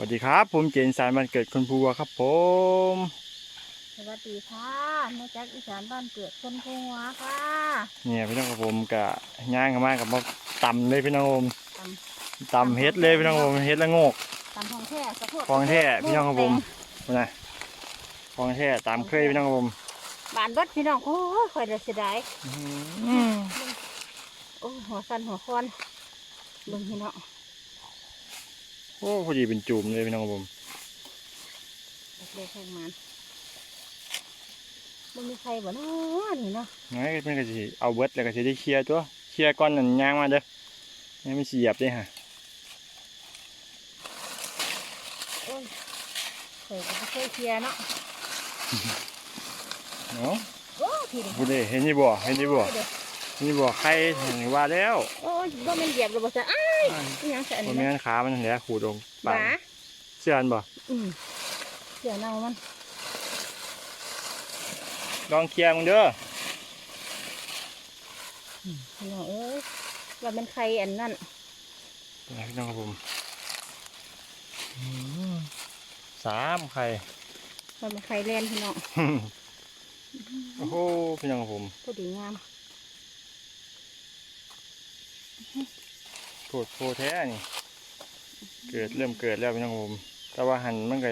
สวัสดีครับ ผมเจนสารวันเกิดคนภูวัวครับผม สวัสดีค่ะแม่แจ็คอีสานบ้านเกิดคนพัวค่ะ เนี่ยพี่น้องกับผมกะย่างกันมากกับมาตำเลยพี่น้องผมตตำเฮ็ดเลยพี่น้องผมเฮ็ดละโงกำตำทองแท้สะโพกของแท้พี่น้องครับผมนะของแท้ตามเคยพี่น้องครับผมบานเบิดพี่น้องโอ้ยคอยเดือดเสียดายอื้อโอ้ยหัวสั่นหัวคอนเบิ่งพี่น้อง โอ้พอดีเป็นจุ่มเลยพี่น้องครับผมเด็กๆแข่งมันมันมีใครบ่เนาะนี่เนาะงั้นเป็นก็สิเอาเบิดแล้วก็สิได้เคลียร์ตัวเคลียร์ก้อนนั่นย่างมาเด้อไม่มีเสียบเด้ฮะโอ้ยเคยก็บ่เคยเคลียร์เนาะเนาะโอ้ยทีเดียวพูดเลยเห็นนี่บ่เห็นนี่บ่ เดี๋ยวเห็นนี่บ่ใครเห็นว่าแล้วโอ้ยบ่แม่นเหยียบเลยบ่ซะอ้ายอีหยังซะอันบ่นี้แม่นะนขามันนั่นแหละขูดลงหปากมาเสื้ออันบ่อืมเสียเน่ามันลองเคลียร์มึงเด้อพี่น้องเอ้ยว่าเป็นใครอันนั่นนะพี่น้องครับผมอืมสามไข่ว่าเป็นใครเล่นพี่น้อง โอ้โหพี่น้องครับผมพอดีงาม โคตรโพแท้นี่ เกิดเริ่มเกิดแล้วพี่น้องครับผมแต่ว่าหันมันก็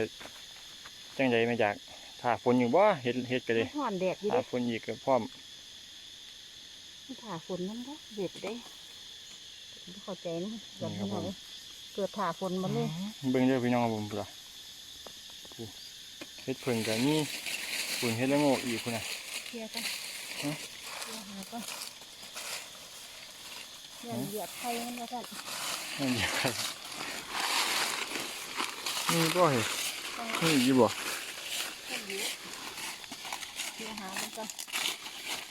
จังใดมาจากถ้าฝนอยู่บ่เฮ็ดเฮ็ดกันเลยห่อนแดดอยู่ถ้าเด้ฝนอีกก็พร้อมถ่าฝนนั่นเด้อเด็ดเด้ไม่เข้าใจนะแบบนี้เลยเกิดถ่าฝนมาเลยเบิ่งเด้อพี่น้องครับผมพุ่นล่ะผู้เฮ็ดเพิ่นก็มีฝุ่นเฮ็ดละโงกอีกพุ่นน่ะเคลียร์กันฮะเคลียร์หาก่ อนเนี่ยเหยียบไข่มันแล้วกันนั่นอยู่ไข่นี่บ่เฮ้ยต้องนี่อยู่บ่ต้องเหยียบเคลียร์หามันก่อน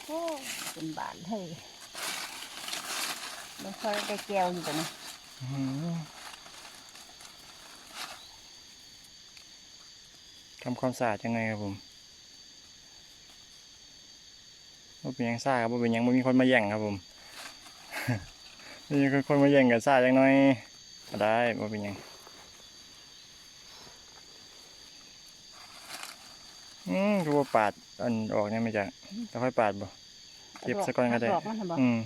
โอ้เป็นบานเฮ้ยมันค่อยได้แก้วอยู่แต่นะอื้อหือทำความสะอาดยังไงครับผมว่าเป็นหยังซ่าครับว่าเป็นหยังไม่มีคนมาแย่งครับผม มีคนมาแย่งกันซ่าจังหน่อยก็ได้ว่าเป็นหยังอืมคือว่าปาดอันออกเนี่ยไม่จังแล้วค่อยปาดบ่เก็บซะก่อนก็ได้ดอกมันเห็นบ่อืม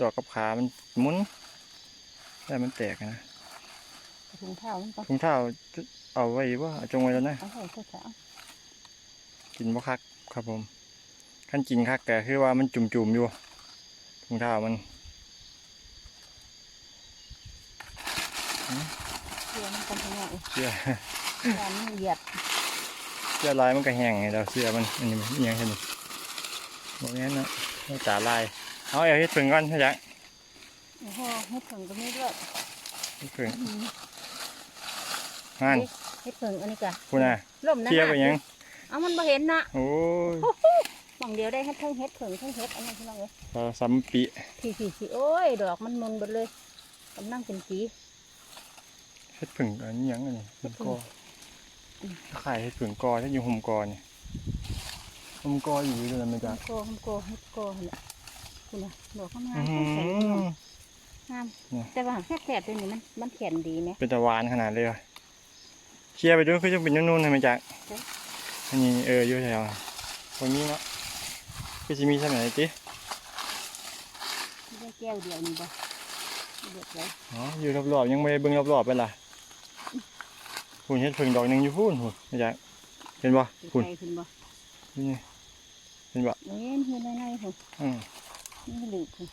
ดอกกับขามันหมุนแต่มันแตกนะถุงเท้ามันก็ถุงเท้าเอาไว้ว่าจงไว้แล้วนะเอาใส่เสื้อกินบ่คักครับผมขั้นกินคักก็คือว่ามันจุ่มๆอยู่ถุงเท้ามัน เสื้อมันกันทั้งนั้น เสื้อการมันเหยียบเสื้อลายมันก็แห้งไงเราเสื้อมันอันนี้มันอิหยังเห็นบ่แม่นเนาะไม่ตาลายเอาเอาเฮ็ดเพิ่งก่อนเฮ็ดจังโอ้โหเฮ็ดเผิงก็มีด้วยเฮ็ดเพิ่งอืมงานเฮ็ดเผิงอันนี้ก็พูดน่ะล่มนะเทียบไปหยังเอามันบ่เห็นนะโอ้ยหม่องเดียวได้เฮ็ดเพิ่งเฮ็ดเผิงเพิ่งเฮ็ดอันนี้พี่น้องเอ้ยปลาซัมปิพี่พี่พี่โอ้ย ดอกมันมุนเบิดเลยกำลังเป็นสี เฮ็ดเพิ่งอันนี้หยังอันนี้มันกอขายเฮ็ดเพิ่งกอถ้าอยู่ห่มกอนี่ห่มกออยู่ด้วยนะมันจะโกหโกเฮ็ดโกเนี่ยคุณน่ะดอกข้างล่าอื้งอต้องใส่หืพี่น้ององามเนี่ยแต่ว่าแค่แสบตัวนี้มันมันแข็งดีไหมเป็นตะวานขนาดเลยว่ะเคลียร์ไปด้วยคือจะเป็นนุ่นๆทำไมจ๊ะเอ๊ะอันนี้เอออยู่แถวตรงนี้เนาะก็จะมีสมัยติได้แก้วเดียวนี่บ่เดือดเลยอ๋ออยู่รอบๆยังไม่ได้เบิ่งรอบๆไปล่ะ คุณเห็ดเพิ่งดอกหนึงอยู่พูนหุ่นไม่จ๊ะเห็นบ่สิคุณไปคุณบ่นี่เห็นบ่เอ้ยเฮ็ดน้อยๆคุณอืมนี่หลือคุณ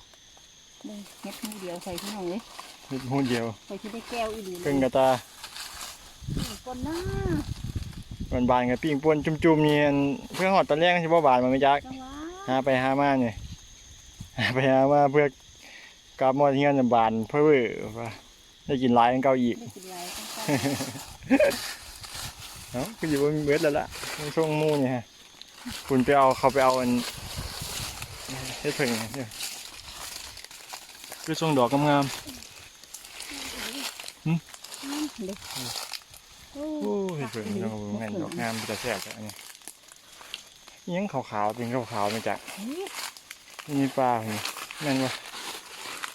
เบิ่งเฮ็ดมือเดียวใส่พี่น้องเลยเห็ดหูเดียวใส่ที่ได้แก้วอีหลีเลเพิ่ยงกระตาคนหน้าบานๆกับปิ้งป่วนจุ่มๆนี่อันเพื่อหอดตอนแรกสิบ่บานมาไม่จ๊ะจังหวะหาไปหามาเนี่ยหาไปหามาเพื่อกลับมาที่งานบานเพื่อว่าได้กินหลายกันเก่าอีก ได้กินไรตั้งแต่เอ้าก็อยู่บนเบิดแล้วล่ะในช่วงหมู่เนี่ยฮะคุณไปเอาเขาไปเอาอันเฮ็ดเพิ่งเนี่ยคือช่วงดอกงามอืมเด็กโอ้ๆโอ้เฮ็ดเพิ่งน้องผมแม่นดอกงามแต่แซ่บแต่อันนี้อิหยังขาวๆเป็นขาวๆมาจากเฮ้ยนี่ปลาเห็นแม่นวะ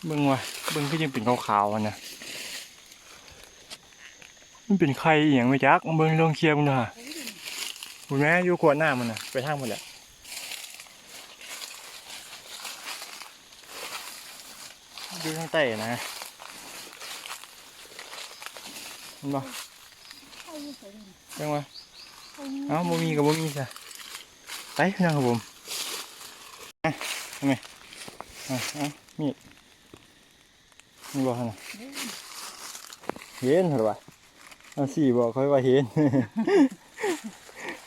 เบิ่งวะเบิ่งคือยังเป็นขาวๆอะนะ มันเป็นไข่อย่างไม่จักเบิ่งลองเคลียร์มึงดูฮะคุณแม่อยู่ขวดหน้ามันน่ะไปทางหมดแหละอยู่ทางใต้นะเห็นบ่ไข่อยังวะไข่อยู่เอ้าบ่มีกับบ่มีจ้ะไปนะครับผมทำไมอะอะมีดมีบ่หั่นน่ะเห็นเหรอวะ เอาสี่บอกค่อยว่าเห็น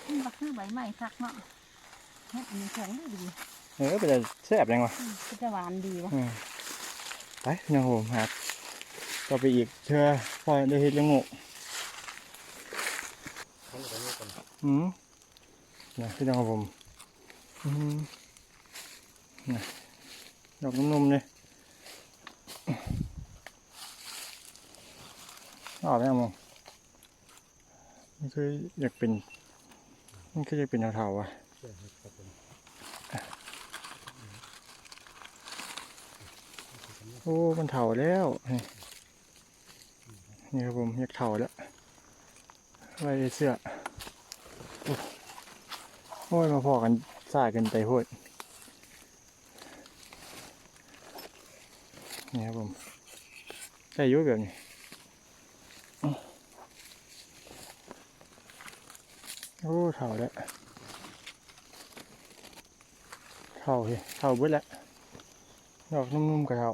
มันบักคือใบไม้คักเนาะเฮ็ดอันนี้แข็งดีดีเออเป็นแต่แซ่บจังวะอืมก็จะหวานดีวะอืมไปพี่น้องผมครับต่อไปอีกเชื่อพอได้เห็ดละโงกอืมนะพี่น้องผมอืมนะดอกนุ่มๆเลยออกไหมอะมอง มันคืออยากเป็น มันคืออยากเป็นเถาๆอะโอ้ มันเถาแล้ว นี่ครับผมอยากเถาแล้วไว้เสื้อ โอ้ย มาพอกันสากันไปโพดนี่ครับผมใส่ยุ่แบบนี้อื้อ โอ้เถาแล้วเถาเฮ้ยเถาเบิดแล้วดอกนุ่มๆกับเถา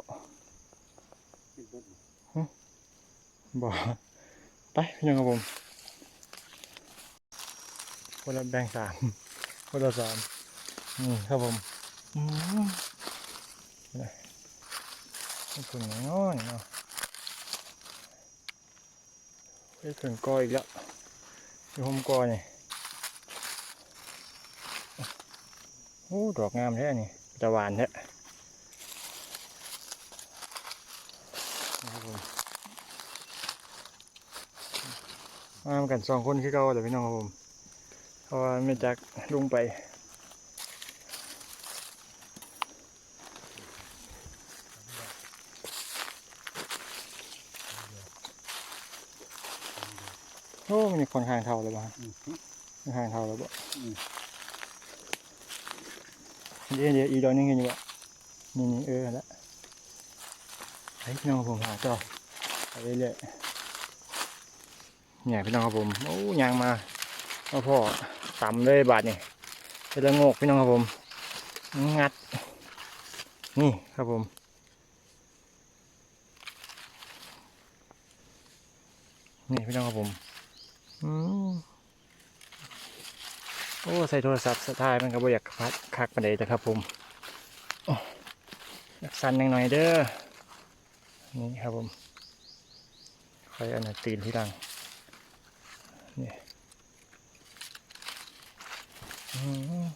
บ่ไปพี่น้องครับผมคนละแบ่งสามคนละสามนี่ครับผมอืมนี่นี่ถึงน้อยเนาะไปถึงกออีกแล้วอยู่ผมกอนี่ โอ้ดอกงามแท้นี่จะหวานแท้นะครับผมมากันสองคนคือเก่าแต่พี่น้องครับผมเพราะว่าไม่จักลุงไปโอ้มันค่อนข้างเท่าเลยบ้างค่อนข้างเท่าแล้วบ่ เดี๋ยวเดี๋ยวอีดอกนึงเห็นอยู่บ่นี่นี่เออแล้วไอ้พี่น้องผมหาต่อไปเรื่อยๆเนี่ยพี่น้องครับผมโอ้ยางมาเอาพ่อต่ำเลยบาทนี่เป็นละงกพี่น้องครับผม งัด นี่ครับผมนี่พี่น้องครับผม อืม โอ้ใส่โทรศัพท์สะทายมันก็บ่อยากพัดคักประเดี๋ยวครับผมอยากสั่นหน่อยเด้อนี่ครับผมคอยอันนั้นตีนที่ดังนี่อืม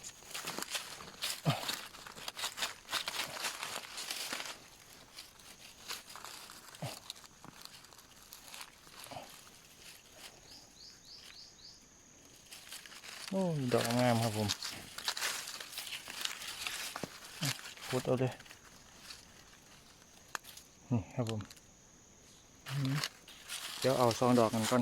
โอ้ย ดอกงามครับผมพุดเอาเลย นี่ครับผมเดี๋ยวเอาซองดอกกันก่อน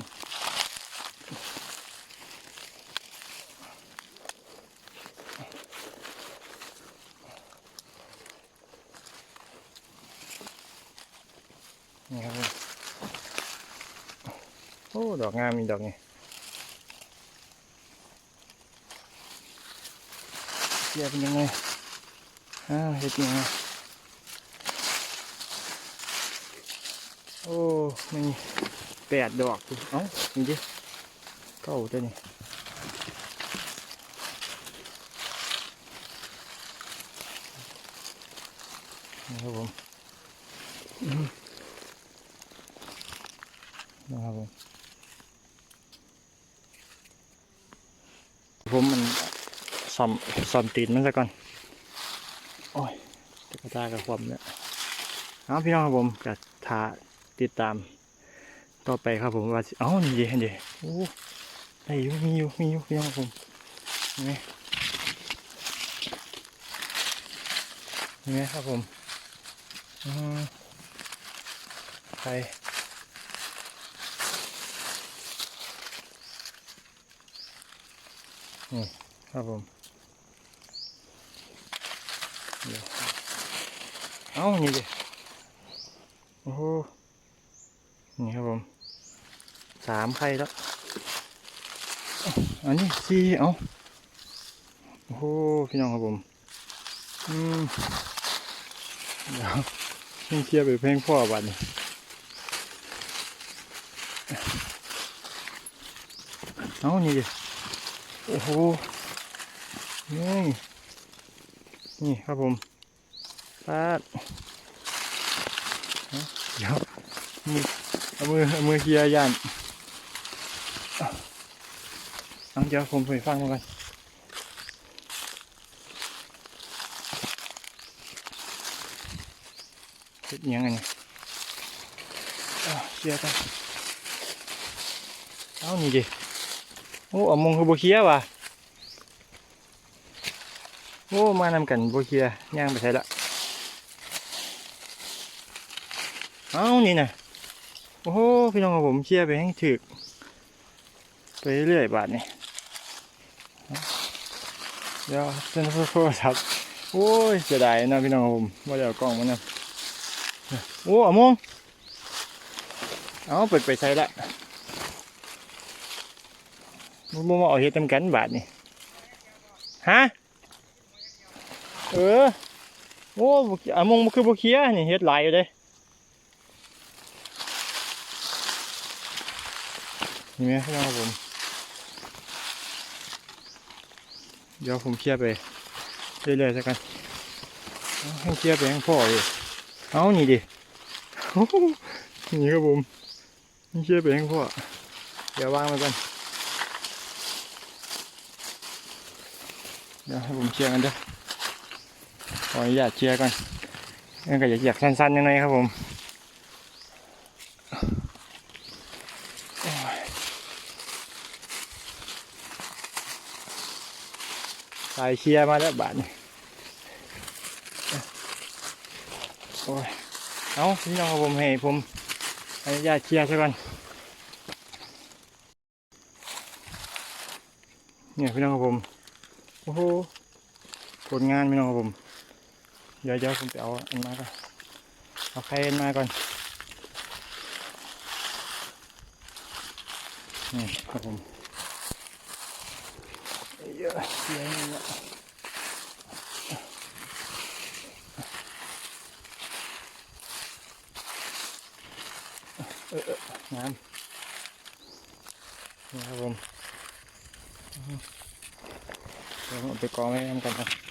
นี่ครับโอ้ ดอกงามมีดอกนี่ สียเป็นยังไงอ้าวเฮ็ดยังไงโอ้มีแปดดอกดิเอ้านี่ดิเก้าตัวนี้นี่ครับผม อมซ่อมตีนมันซะก่อน โอ้ยจะกระจายกับความเนี่ยเอาพี่น้องครับผมกับทาติดตาม ต่อไปครับผมว่าเอ้านี่เดี๋ยวโอ้ได้อยู่มีอยู่มีอยู่พี่น้องครับผมเห็นไหมเห็นไหมครับผมอไปนี่ครับผม เดี๋ยวเอ้านี่ดิโอ้โหนี่ครับผมสามไข่แล้ว อันนี้สี่เอ้าโอ้โหพี่น้องครับผม อืมเดี๋ยวยังเคลียร์ไปเพลงพ่อบัดนี้เอานี่ดิโอ้โหนี่ นี่ครับผมปาดเดี๋ยวมือเอามือเอามือเคลียร์ยันเอาเดี๋ยวผมไปฟังมาก่อนเฮ็ดยังไงเนี่ยเคลียร์กันเอานี่ดิโอ้เอามงคือโบเคลียว่ะ โอ้ มานำกันโบเคียย่างไปใช่ละเอานี่นะโอ้โหพี่น้องของผมเคียไปให้ถึก ไปเรื่อยบาทนี่เดี๋ยวเส้นโทรศัพท์โอ้ยเสียดายนะพี่น้องของผมว่าเดี๋ยวเอากล้องมานะโอ้เอามงเอาเปิดไปใส่ละมึงบ่มาเอาเฮ็ดทำกันบาทนี่ฮะ เออ โอ้อะมงคือบ่เคียนี่เฮ็ดหลายอยู่เด้นี่แม่พี่น้องครับผม เดี๋ยวผมเคลียร์ไปเรื่อยๆสักกันให้เคลียร์ไปให้พ่ออยู่เอานี่ดินี่ครับผมให้เคลียร์ไปให้พ่อ เดี๋ยววางไว้ก่อนเดี๋ยวให้ผมเชียร์กันเด้อ ออนุญาตเชียร์ก่อนงั้นก็อยากอยากสั้นๆยังไงครับผมสายเชียร์มาแล้วบาทนี่โอ้ยเอาพี่น้องครับผมให้ผมอนุญาตเชียร์ซะก่อนเนี่ยพี่น้องครับผม โอ้โหผลงานพี่น้องครับผม เดี๋ยวเดี๋ยวผมไปเอาอันมาก่อนเอาไข่อันมาก่อนนี่ครับผมเยอะเสียงเยอะเออเออน้ำนี่ครับผมเดี๋ยวผมเอาไปกองไว้ทำกันครับ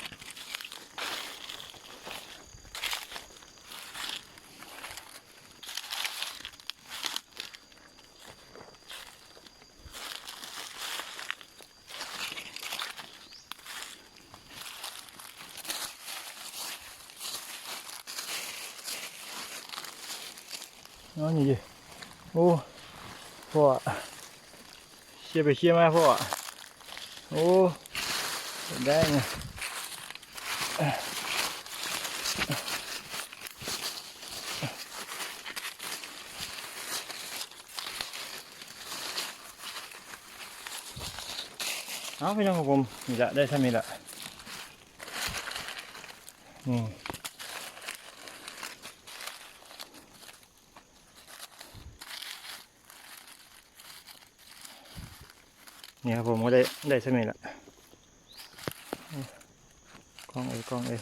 น้องนี่ดิโอ้พ่อเชี่ย ไปเชี่ยวมาพ่อ โอ้ได้ไงเอาพี่น้องของผมนี่ละได้เท่านี้ละนี่ นี่ครับผมก็ได้ได้เท่านี้ละกล้องเอ้ยกล้องเอ้ย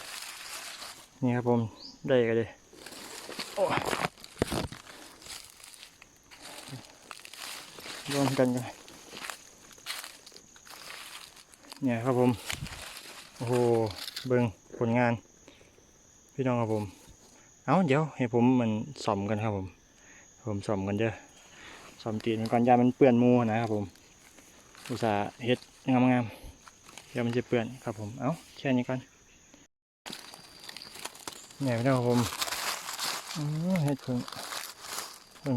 นี่ครับผมได้กันเลยโอ้ยรวมกันกันเนี่ยครับผม โอ้โห เบิ่งผลงาน พี่น้องครับผม เอาเดี๋ยวให้ผมมันส่อมกันครับผม ผมส่อมกันเด้อส่อมตีนก่อนยามันเปื้อนมูนะครับผม อุตสาห์เฮ็ดงามๆเดี๋ยวมันจะเปื้อนครับผม เอาแค่นี้ก่อนเนี่ยพี่น้องครับผมเห็ดเพิ่งเพิ่ง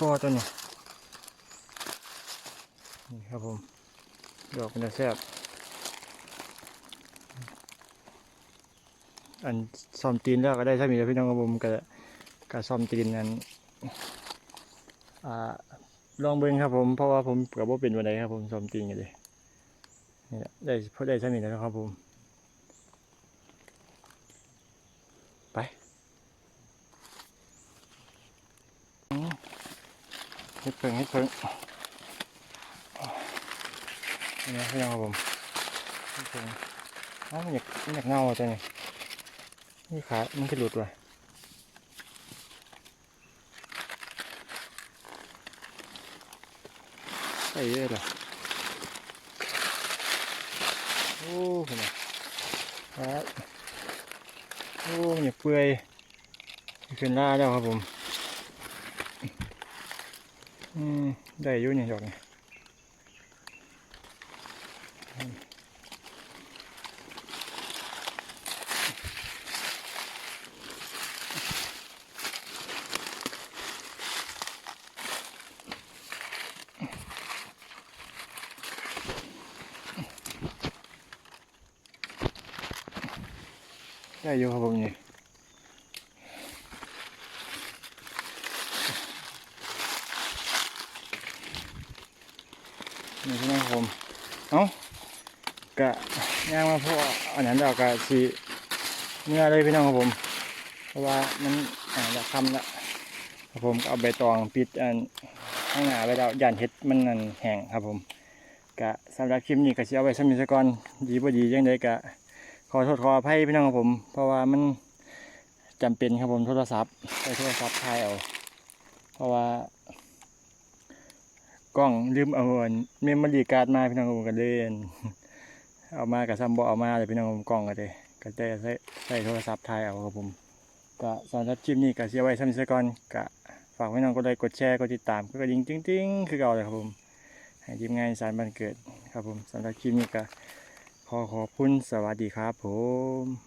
ก้อตัวนี้นี่ครับผมดอกมันจะแซ่บอันซ่อมตีนแล้วก็ได้ถ้ามีแล้วพี่น้องครับผมก็ก็ซ่อมตีนนั้นอ่า ลองเบิ่งครับผมเพราะว่าผมกับว่าเป็นวันใดครับผมซ่อมตีนกันเลยนี่แหละได้พอได้สมิธแล้วครับผม ไปอืมเพิ่งเฮ็ดเพิ่งนี่นะพี่น้องครับผมเฮ็ดเพิ่งอ้ามันอยากมันอยากเงาจังเลยนี่ขา มันก็หลุดว่ะ ส่เยอะเลยโอ้โหนไหมครับโอ้มันอยเปื่อยขึ้นล่าแล้วครับผม อืม ได้อยู่นี่ดอกนี่อื อยู่ครับผมนี่นี่พี่น้องครับผม เอ้ากะย่างมาพออันนั้นเรากะสีเมื่อเลยพี่น้องครับผม เพราะว่ามันอ่าจะคำละครับผมก็เอาใบตองปิดอันข้างหน้าไว้แล้วย่านเห็ดมันนั่นแห้งครับผมกะสำหรับคลิปนี้ก็สิเอาไว้สมิสก่อนดีบ่ดียังไดกะ ขอโทษขออภัยพี่น้องครับผม เพราะว่ามันจำเป็นครับผมโทรศัพท์ใช้โทรศัพท์ถ่ายเอาเพราะว่ากล้องลืมเอาอันเมมโมรี่การ์ดมาพี่น้องผมก็เล่นเอามากับซัมบเอามาเลยพี่น้องผมกล้องก็เลยก็ได้ใช้ใช้โทรศัพท์ถ่ายเอาครับผม ก็สำหรับคลิปนี้ก็เสียไว้ซ้ำเสียก่อนก็ฝากพี่น้องกดไลค์กดแชร์กดติดตามกดกระดิ่งติ้งๆ คือเก่าเลยครับผมให้ทีมงานสารบันเกิดครับผมสำหรับคลิปนี้ก็ ขอขอบคุณสวัสดีครับผม